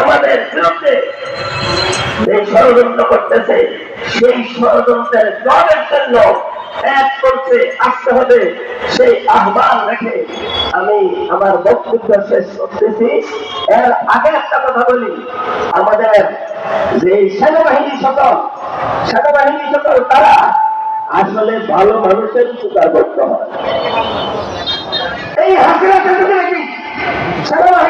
আমাদের বিরুদ্ধে এই ষড়যন্ত্র করতেছে, সেই ষড়যন্ত্রের জয়ের জন্য এক করতে আসতে হবে। সেই আহ্বান রেখে আমি আমার বক্তব্য শেষ করতেছি। এর আগে একটা কথা বলি। আমাদের যে সেনাবাহিনী সকল সেনাবাহিনী সকল তারা আসলে ভালো মানুষের উপকার করতে হয়। এই হাসিনা সেনাবাহিনী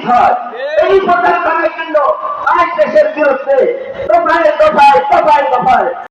বিষয় এই সরকার ভাঙার জন্য আজ দেশের বিরুদ্ধে। দফায় দফায় দফায় দফায়।